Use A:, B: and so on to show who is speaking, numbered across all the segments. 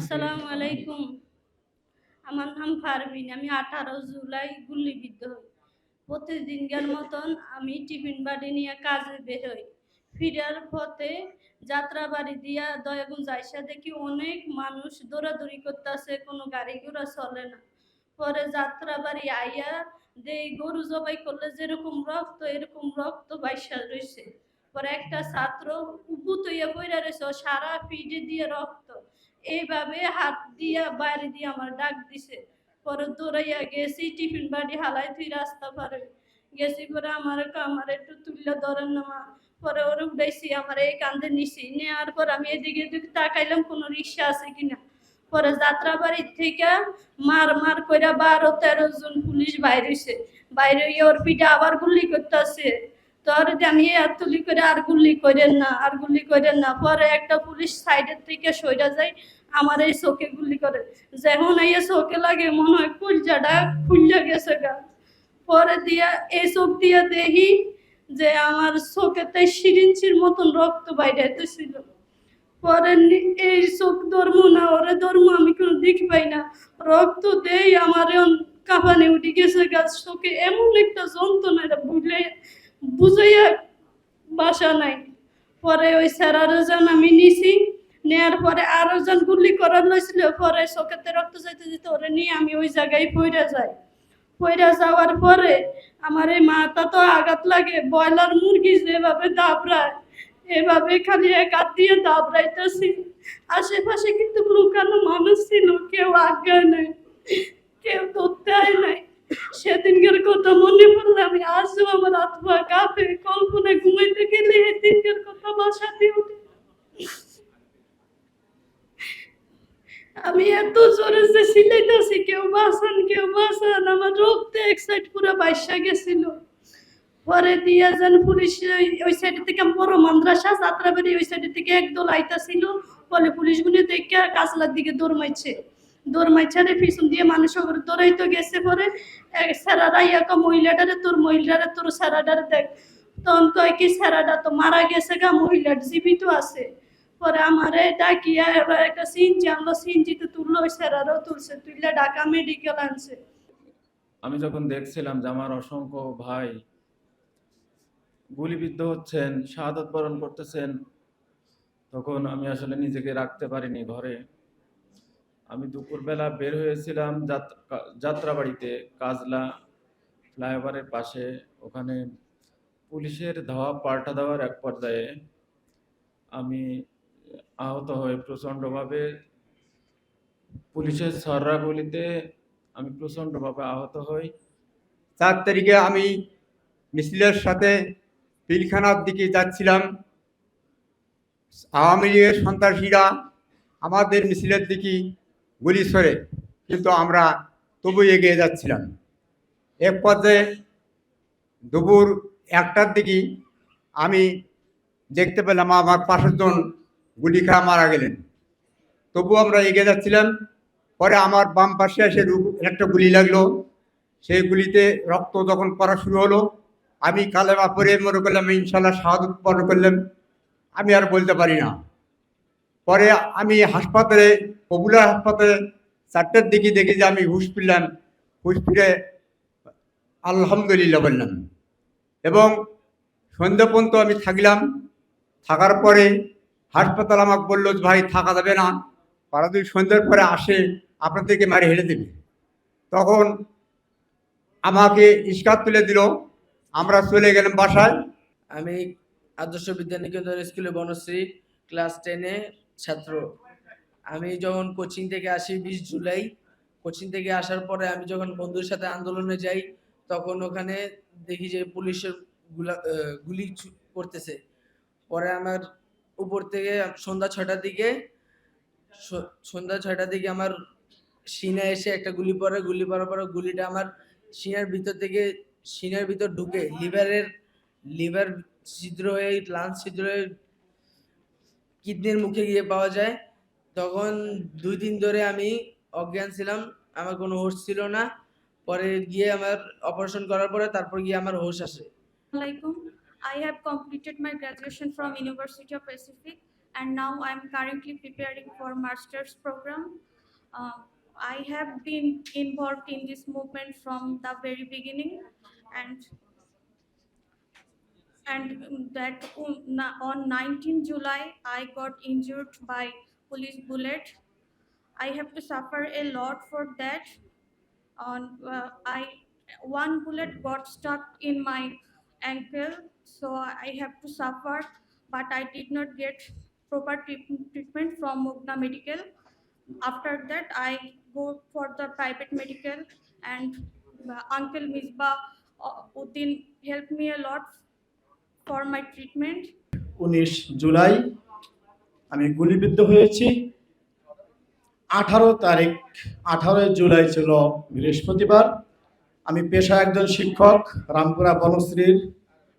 A: আসসালামু আলাইকুম। আমার নাম পারভিন আমি আঠারো জুলাই গুলিবিদ্ধ হই প্রতিদিনকার মতন আমি টিফিন বাড়ি নিয়ে কাজে বের হই। ফিরার পথে যাত্রা বাড়ি দিয়া দয়াগুন যাইসা দেখি অনেক মানুষ দৌড়াদৌড়ি করতেছে কোনো গাড়ি ঘোড়া চলে না। পরে যাত্রাবাড়ি আইয়া দেই গরু জবাই করলে যেরকম রক্ত এরকম রক্ত বাইসা রয়েছে পরে একটা ছাত্র উপুত হইয়া পইরা রয়েছে সারা পিঠে দিয়ে রক্ত এইভাবে হাত দিয়া, বাইরে দিয়ে আমার ডাক দিছে। পরে দৌড়াইয়া গেছি, টিফিন বাড়ি হালাই তুই রাস্তা পারে। গেছি পরে আমার আমার একটু তুললে ধরেন না মা। পরে ওর উঠাইছি, আমার এই কান্দে নিছি। নেওয়ার পর আমি এদিকে এদিকে তাকাইলাম, কোনো রিক্সা আছে কিনা। পরে যাত্রাবাড়ির থেকে মার মার কইরা বারো তেরো জন পুলিশ বাইরে হইছে। বাইরে ওর পিঠে আবার গুলি করতেছে। তোর আমি আর তুলি করে আর গুলি করেন না, আর গুলি করেন না, পরে একটা পুলিশ সাইডের থেকে সইরা যায়, আমার এই চোখে গুলি করে। যখন এই চোখে লাগে, মনে হয় কুলজাটা খুললে গেছে গা। পরে দিয়া এই চোখ দিয়া দেখি যে আমার চোখেতে সিরিঞ্চির মতন রক্ত বাইরে ছিল পরে এই চোখ ধর্ম না, ওরে ধর্ম আমি কোনো দিক পাই না। রক্ত দেই, আমার কাঁপানে উঠে গেছে গাছ চোখে এমন একটা যন্ত্রণা এটা বুঝলে বুঝাইয়া বাসা নাই। পরে ওই স্যারারও যান আমি নিছি, নেয়ার পরে আরও জন গুলি করার লইছিল, পরে চোখেতে রক্ত যাইতে যেতে ওরে নিয়ে আমি ওই জায়গায় পইরা যাই। পইরা যাওয়ার পরে আমার এই মাথা তো আঘাত লাগে, ব্রয়লার মুরগি যেভাবে দাবড়ায়, এভাবে খালি এক হাত দিয়ে দাবড়াইতেছি। আশেপাশে কিন্তু লুকানো মানুষ ছিল, কেউ আজ্ঞা নেই কেউ ধরতে আয় নাই সেদিনকার কথা মনে পড়লে আমি আজও আমার আত্মা কাঁপে, কল্পনায় ঘুমাইতে গেলে সেদিনকার কথা বাসাতে উঠে আমি এত জোরে যে সিলাইতেছি, কেউ বাসান কেউ বাসান আমার রক্তে এক সাইড পুরো বাইসা গেছিল। পরে দিয়া যান পুলিশ ওই- ওই সাইড থেকে বড় মাদ্রাসা, যাত্রাবাড়ি ওই সাইড থেকে একদল আইতাছিল। বলে পুলিশগুলো দেখে কাজলার দিকে দৌড় মাইছে দৌড় মাইছারে পিছন দিয়ে মানুষ ওপর দৌড়াইতে গেছে পরে স্যারারা ইয়াকা মহিলাটারে, তোর মহিলারে, তোর স্যারাটারে দেখ। তখন কয় কি স্যারাটা তো মারা গেছে গা, মহিলার জীবিত আছে। পরে আমারে ডাকিয়া এবার একটা সিনজি আনলো সিনজিতে তুললো, ওই স্যারারও তুলছে তুললে ঢাকা মেডিকেল আনছে।
B: আমি যখন দেখছিলাম যে আমার অসংখ্য ভাই গুলিবিদ্ধ হচ্ছেন, শাহাদত বরণ করতেছেন, তখন আমি আসলে নিজেকে রাখতে পারিনি ঘরে। আমি দুপুরবেলা বের হয়েছিলাম যাত্রাবাড়িতে, কাজলা ফ্লাইওভারের পাশে। ওখানে পুলিশের ধাওয়া, পাল্টা দেওয়ার এক পর্যায়ে আমি আহত হয়ে প্রচণ্ডভাবে পুলিশের সররা গুলিতে আমি প্রচণ্ডভাবে আহত হই।
C: চার তারিখে আমি মিছিলের সাথে পিলখানার দিকে যাচ্ছিলাম। আওয়ামী লীগের সন্ত্রাসীরা আমাদের মিছিলের দিকে গুলি সরে কিন্তু আমরা তবু এগিয়ে যাচ্ছিলাম। এক পর্যায়ে দুপুর একটার দিকে আমি দেখতে পেলাম আমার পাশের জন গুলি খাওয়া মারা গেলেন। তবু আমরা এগিয়ে যাচ্ছিলাম। পরে আমার বাম পাশে এসে একটা গুলি লাগল। সেই গুলিতে রক্ত যখন পড়া শুরু হলো, আমি কালেমা পরে মনে করলাম ইনশাল্লাহ শাহাদত বরণ করলাম। আমি আর বলতে পারি না। পরে আমি হাসপাতালে পপুলার হাসপাতালে চারটের দিকে দেখি যে আমি হুশ ফিরলাম। হুশ ফিরে আলহামদুলিল্লাহ বললাম। এবং সন্ধ্যা পর্যন্ত আমি থাকলাম। থাকার পরে হাসপাতাল আমাকে বলল ভাই, থাকা যাবে না। পারা যদি সন্ধ্যার পরে আসে, আপনাদেরকে মারি হেরে দেবে। তখন আমাকে ইস্কাত তুলে দিল। আমরা চলে গেলাম বাসায়।
D: আমি আদর্শ বিদ্যানিকেতন স্কুলে বনশ্রী, ক্লাস টেনে ছাত্র। আমি যখন কোচিং থেকে আসি বিশ জুলাই, কোচিং থেকে আসার পরে আমি যখন বন্ধুর সাথে আন্দোলনে যাই, তখন ওখানে দেখি যে পুলিশেরগুলা গুলি করতেছে। পরে আমার উপর থেকে সন্ধ্যা ছটার দিকে সন্ধ্যা ছটার দিকে আমার সিনা এসে একটা গুলি পড়ে গুলি পরার পরে গুলিটা আমার সিনার ভিতর থেকে, সিনার ভিতর ঢুকে, লিভারের, লিভার ছিদ্র হয়ে লাঞ্চ ছিদ্র হয়ে কিডনির মুখে গিয়ে পাওয়া যায় তখন দুই দিন ধরে আমি অজ্ঞান ছিলাম আমার কোনো হোশ ছিল না পরে গিয়ে আমার অপারেশন করার পরে তারপর গিয়ে আমার হোশ আসে.
E: I have completed my graduation from University of Pacific and now I'm currently preparing for master's program. Uh, I have been involved in this movement from the very beginning and and um, that um, on 19 July I got injured by police bullet. I have to suffer a lot for that. On uh, I one bullet got stuck in my ankle, so I have to suffer. But I did not get proper treatment from Mugna Medical. After that, I go for the private medical, and uh, Uncle Misbah uh, Uddin helped me a lot for my treatment.
F: উনিশ জুলাই আমি গুলিবিদ্ধ হয়েছি। আঠারো তারিখ, আঠারোই জুলাই ছিল বৃহস্পতিবার। আমি পেশা একজন শিক্ষক, রামপুরা বনশ্রীর।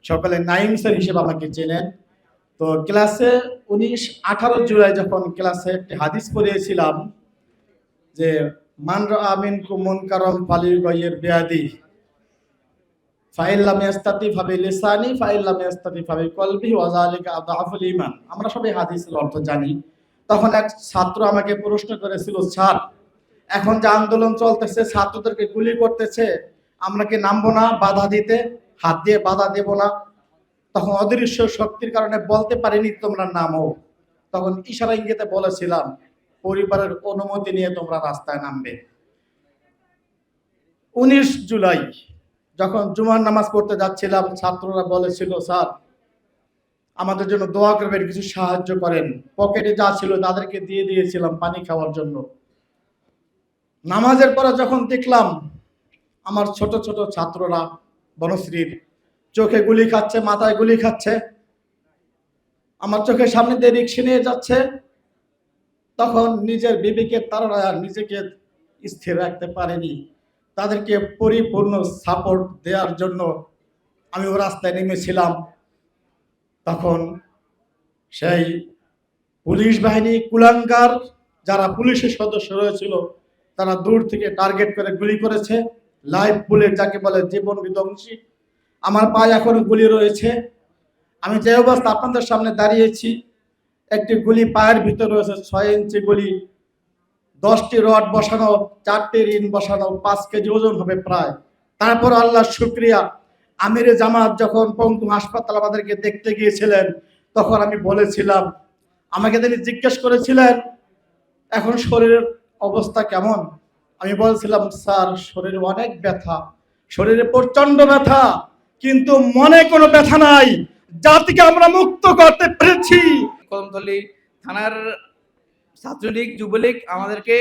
F: সকালে নাইম স্যার হিসেবে আমাকে চেনেন। তো ক্লাসে উনিশ, আঠারো জুলাই যখন ক্লাসে একটি হাদিস পড়িয়েছিলাম যে, মান আমিন কুমন কারম ফালির গয়ের বেয়াদি। ফাইল্লাম ইয়াস্তাতি ফাবি লিসানি ফাইল্লাম ইয়াস্তাতি ফাবি কলবি ওয়াজালিকা আদাফুল ঈমান। আমরা সবাই হাদিসের অর্থ জানি। তখন এক ছাত্র আমাকে প্রশ্ন করেছিল, স্যার, এখন যে আন্দোলন চলতেছে, ছাত্রদেরকে গুলি করতেছে, আমরা কি নামবো না, বাধা দিতে? হাত দিয়ে বাধা দেব না? তখন অদৃশ্য শক্তির কারণে বলতে পারিনি, তোমরা নামো। তখন ইশারা ইঙ্গিতে বলেছিলাম, পরিবারের অনুমতি নিয়ে তোমরা রাস্তায় নামবে। উনিশ জুলাই যখন জুমার নামাজ পড়তে যাচ্ছিলাম, ছাত্ররা বলেছিল, স্যার, আমাদের জন্য দোয়া করবেন, কিছু সাহায্য করেন। পকেটে যা ছিল তাদেরকে দিয়ে দিয়েছিলাম পানি খাওয়ার জন্য। নামাজের পরে যখন দেখলাম, আমার ছোট ছোট ছাত্ররা, বনশ্রীর, চোখে গুলি খাচ্ছে, মাথায় গুলি খাচ্ছে, আমার চোখের সামনে দিয়ে রিক্সা নিয়ে যাচ্ছে, তখন নিজের বিবেকের তারা নিজেকে স্থির রাখতে পারেনি। তাদেরকে পরিপূর্ণ সাপোর্ট দেওয়ার জন্য আমি ও রাস্তায় নেমেছিলাম। তখন সেই পুলিশ বাহিনী কুলাঙ্গার, যারা পুলিশের সদস্য রয়েছিল, তারা দূর থেকে টার্গেট করে গুলি করেছে। লাইভ বুলেট যাকে বলে জীবন বিধ্বংসী। আমার পায়ে এখনও গুলি রয়েছে। আমি যে অবস্থা আপনাদের সামনে দাঁড়িয়েছি, একটি গুলি পায়ের ভিতরে রয়েছে, ছয় ইঞ্চি গুলি। দশটি রড বসানো, চারটি ঋণ বসানো, পাঁচ কেজি ওজন হবে প্রায়। তারপর আল্লাহ শুক্রিয়া। আমির জামাত যখন পঙ্গু হাসপাতাল আমাদেরকে দেখতে গিয়েছিলেন, তখন আমি বলেছিলাম, আমাকে তিনি জিজ্ঞেস করেছিলেন, এখন শরীরের অবস্থা কেমন? আমি বলছিলাম, স্যার, শরীরে অনেক ব্যথা। শরীরে প্রচণ্ড ব্যথা, কিন্তু মনে কোনো ব্যথা নাই। জাতিকে আমরা মুক্ত করতে পেরেছি।
D: কদমতলী থানার ছাত্রলীগ, যুবলীগ আমাদেরকে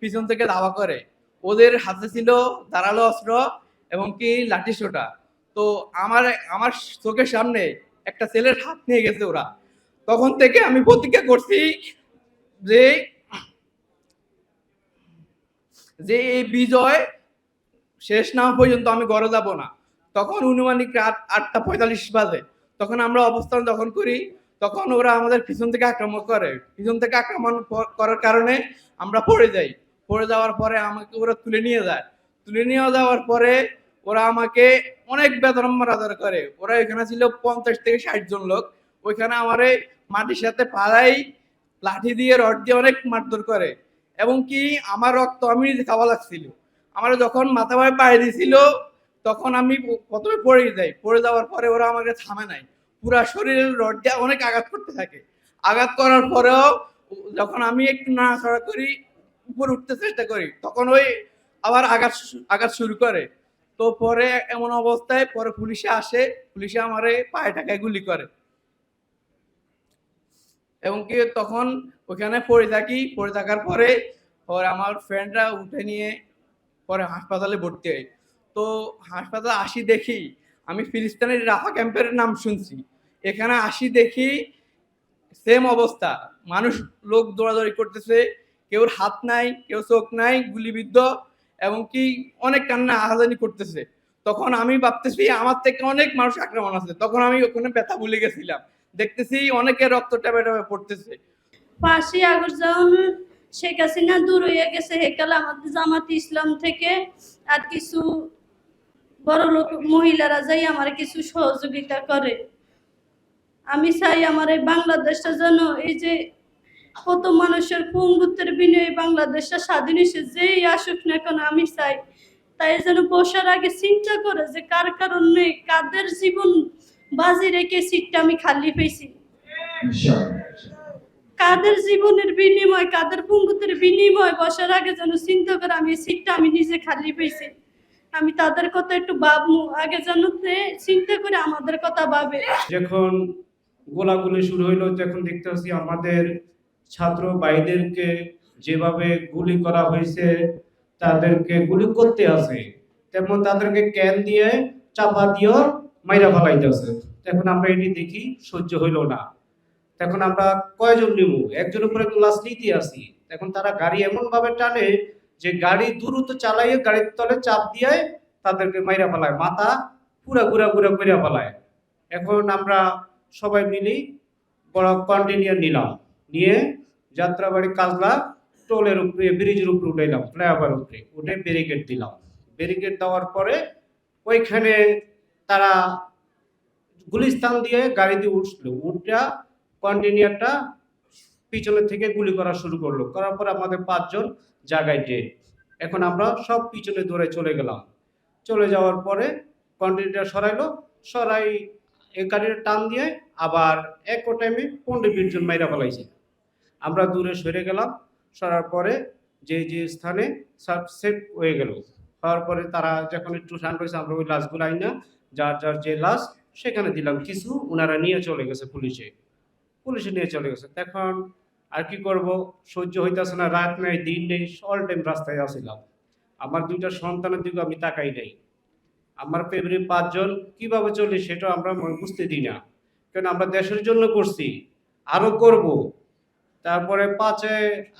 D: পিছন থেকে দাওয়া করে। ওদের হাতে ছিল ধারালো অস্ত্র এবং কি লাঠি সোটা তো আমার আমার চোখের সামনে একটা ছেলের হাত নিয়ে গেছে ওরা। তখন থেকে আমি প্রতিজ্ঞা করছি যে যে এই বিজয় শেষ না পর্যন্ত আমি ঘরে যাব না। তখন অনুমানিক রাত আটটা পঁয়তাল্লিশ বাজে। তখন আমরা অবস্থান যখন করি তখন ওরা আমাদের পিছন থেকে আক্রমণ করে। পিছন থেকে আক্রমণ করার কারণে আমরা পড়ে যাই। পড়ে যাওয়ার পরে আমাকে ওরা তুলে নিয়ে যায়। তুলে নিয়ে যাওয়ার পরে ওরা আমাকে অনেক বেতন মারাদার করে। ওরা এখানে ছিল পঞ্চাশ থেকে ষাট জন লোক। ওইখানে আমারে মাটির সাথে পাড়াই লাঠি দিয়ে রড দিয়ে অনেক মারধর করে। এবং কি আমার রক্ত আমি নিজে খাওয়া লাগছিল। আমার যখন মাথা পায়ে দিয়েছিল তখন আমি প্রথমে পড়ে যাই। পড়ে যাওয়ার পরে ওরা আমাকে থামে নাই। পুরা শরীরের দিয়ে অনেক আঘাত করতে থাকে। আঘাত করার পরেও যখন আমি একটু নাড়াচড়া করি, উপরে উঠতে চেষ্টা করি, তখন ওই আবার আঘাত আঘাত শুরু করে। তো পরে এমন অবস্থায় পরে পুলিশে আসে, পুলিশে আমারে পায়ে টাকায় গুলি করে। এবং কি তখন ওখানে পড়ে থাকি, পড়ে থাকার পরে পরে আমার ফ্রেন্ডরা উঠে নিয়ে পরে হাসপাতালে ভর্তি হয় তো হাসপাতালে আসি দেখি, আমি ফিলিস্তিনের রাফা ক্যাম্পের নাম শুনছি। এখানে আসি দেখি সেম অবস্থা। মানুষ লোক দৌড়াদৌড়ি করতেছে কেউর হাত নাই, কেউ চোখ নাই, গুলিবিদ্ধ এবং কি অনেক কান্না আহাজানি করতেছে। তখন আমি ভাবতেছি আমার থেকে অনেক মানুষ আক্রমণ আছে। তখন আমি ওখানে ব্যথা ভুলে গেছিলাম। দেখতেছি অনেকে রক্ত ট্যাবে ট্যাবে পড়তেছে।
A: পাঁচই আগস্ট যখন শেখ হাসিনা দূর হয়ে গেছে হেকালে আমাদের জামাত ইসলাম থেকে। আর কিছু বড় লোক, মহিলারা যাই আমার কিছু সহযোগিতা করে। আমি চাই আমার এই বাংলাদেশটা যেন এই যে কত মানুষের পঙ্গুত্বের বিনয়ে বাংলাদেশটা স্বাধীন হয়েছে, যেই আসুক না কেন আমি চাই। তাই যেন বসার আগে চিন্তা করে যে কার কারণে কাদের জীবন বাজি রেখে সিটটা আমি খালি পেয়েছি কাদের জীবনের বিনিময়, কাদের পঙ্গুতের বিনিময় বসার আগে যেন চিন্তা করে আমি সিটটা আমি নিজে খালি পেয়েছি আমি তাদের কথা একটু ভাবমু, আগে যেন চিন্তা করে আমাদের কথা ভাবে।
G: যখন গোলাগুলি শুরু হইল তখন দেখতে পাচ্ছি আমাদের ছাত্র ভাইদেরকে যেভাবে গুলি করা হয়েছে, তাদেরকে গুলি করতে আছে। তেমন তাদেরকে ক্যান দিয়ে চাপা দিয়েও মাইরা ফেলাইতেছে তখন আমরা এটি দেখি, সহ্য হইল না। তখন আমরা কয়জন নিব? একজনের উপরে ক্লাস নিতে আসি। তখন তারা গাড়ি এমন ভাবে টানে যে গাড়ি দ্রুত চালাইয়ে গাড়ির তলে চাপ দিয়ে তাদেরকে মাইরা ফেলায়, মাথা পুরা গুড়া গুড়া করে ফেলায়। এখন আমরা সবাই মিলি বড় কন্টিনিউর নিলাম। নিয়ে যাত্রাবাড়ি কাজলা টোলের উপরে, ব্রিজের উপরে উঠাইলাম, ফ্লাইওভার উপরে। উঠে ব্যারিকেড দিলাম। ব্যারিকেড দেওয়ার পরে ওইখানে তারা গুলিস্তান দিয়ে গাড়ি দিয়ে উঠল। উঠা কন্টিনিউরটা পিছনের থেকে গুলি করা শুরু করল। করার পর আমাদের পাঁচজন জায়গায় ডেট এখন আমরা সব পিছনে দৌড়ে চলে গেলাম। চলে যাওয়ার পরে কন্টিনিউটা সরাইলো। সরাই গাড়িটা টান দিয়ে আবার এক টাইমে পনেরো বিশ জন মাইরা ফেলাইছে। আমরা দূরে সরে গেলাম, সরার পরে যে যে স্থানে সব সেট হয়ে গেল। হওয়ার পরে তারা যখন একটু শান্ত হয়েছে, আমরা ওই লাশগুলো আই না যার যার যে লাশ সেখানে দিলাম। কিছু ওনারা নিয়ে চলে গেছে পুলিশে। পুলিশে নিয়ে চলে গেছে। তখন আর কি করব? সহ্য হইতেছে না, রাত নেই, দিন নেই অল টাইম রাস্তায় আসছিলাম আমার দুইটা সন্তানের দিকে আমি তাকাই নাই। আমার ফেব্রুয়ারি পাঁচজন, কীভাবে চলে সেটা আমরা বুঝতে দিই না। কারণ আমরা দেশের জন্য করছি, আরও করব। তারপরে পাঁচে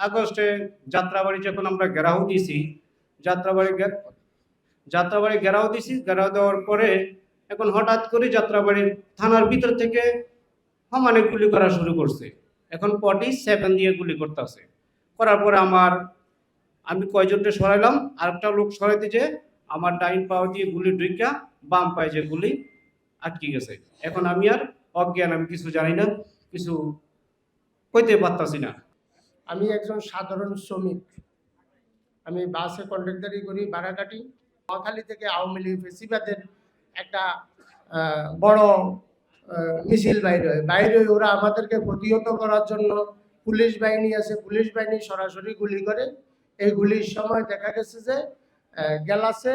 G: আগস্টে যাত্রাবাড়ি যখন আমরা ঘেরাও দিছি, যাত্রাবাড়ি যাত্রাবাড়ি ঘেরাও দিছি, ঘেরাও দেওয়ার পরে এখন হঠাৎ করে যাত্রাবাড়ির থানার ভিতর থেকে সমানে গুলি করা শুরু করছে। এখন পটি সেভেন দিয়ে গুলি করতেছে। করার পরে আমার, আমি কয়জনটা সরাইলাম, আরেকটা লোক সরাইতে যে আমার ডাইন পাও দিয়ে গুলি ঢুকা বাম পায়ে যে গুলি আটকে গেছে। এখন আমি আর অজ্ঞান, আমি কিছু জানি না, কিছু কইতে পারতাছি না।
H: আমি একজন সাধারণ শ্রমিক। আমি বাসে কন্ট্রাক্টারি করি ভাড়া কাটি মহাখালী থেকে আওয়ামী লীগ ফেসিবাদের একটা বড় মিছিল বাইরে হয়। বাইরে ওরা আমাদেরকে প্রতিহত করার জন্য পুলিশ বাহিনী আছে। পুলিশ বাহিনী সরাসরি গুলি করে। এই গুলির সময় দেখা গেছে যে গ্লাসে,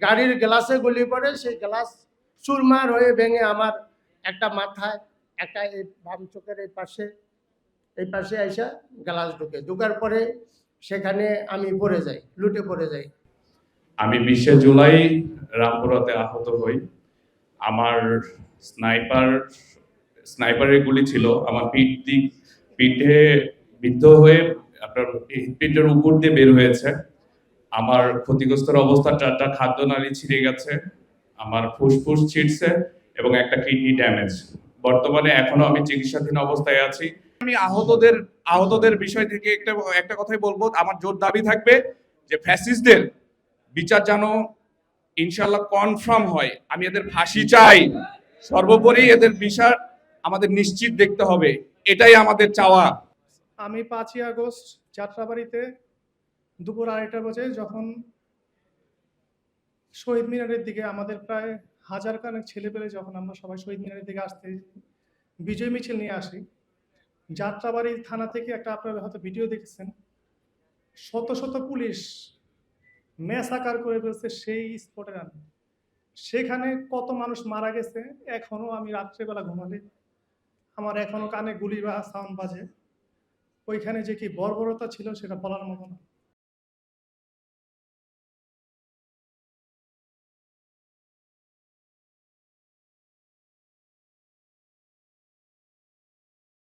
H: গাড়ির গ্লাসে গুলি পড়ে, সেই গ্লাস চুরমার হয়ে ভেঙে আমার একটা মাথায়, একটা এই বাম চোখের এই পাশে এই পাশে আইসা গ্লাস ঢুকে। ঢুকার পরে সেখানে আমি পড়ে যাই, লুটে পড়ে যাই।
I: আমি বিশে জুলাই রামপুরাতে আহত হই। আমার স্নাইপার, স্নাইপারের গুলি ছিল। আমার পিঠ দিক, পিঠে বিদ্ধ হয়ে আপনার পিঠের উপর দিয়ে বের হয়েছে। আমার ক্ষতিগ্রস্তর অবস্থা চারটা খাদ্য নালী ছিঁড়ে গেছে, আমার ফুসফুস ছিঁড়ছে এবং একটা কিডনি ড্যামেজ। বর্তমানে এখনও আমি চিকিৎসাধীন অবস্থায় আছি।
J: আমি আহতদের আহতদের বিষয় থেকে একটা একটা কথাই বলব, আমার জোর দাবি থাকবে যে ফ্যাসিস্টদের বিচার যেন ইনশাল্লাহ কনফার্ম হয়। আমি এদের ফাঁসি চাই। সর্বোপরি এদের বিচার আমাদের নিশ্চিত দেখতে হবে। এটাই আমাদের চাওয়া।
F: আমি পাঁচই আগস্ট যাত্রাবাড়িতে দুপুর আড়াইটা বাজে যখন শহীদ মিনারের দিকে আমাদের প্রায় হাজার খানেক ছেলে পেলে যখন আমরা সবাই শহীদ মিনারের দিকে আসতে বিজয় মিছিল নিয়ে আসি, যাত্রাবাড়ি থানা থেকে একটা আপনারা হয়তো ভিডিও দেখেছেন, শত শত পুলিশ মেসাকার করে ফেলছে সেই স্পটের আমি সেখানে কত মানুষ মারা গেছে, এখনও আমি রাত্রেবেলা ঘুমালে, আমার এখনও কানে গুলি বা সাউন্ড বাজে। ওইখানে যে কি বর্বরতা ছিল সেটা বলার মতো না।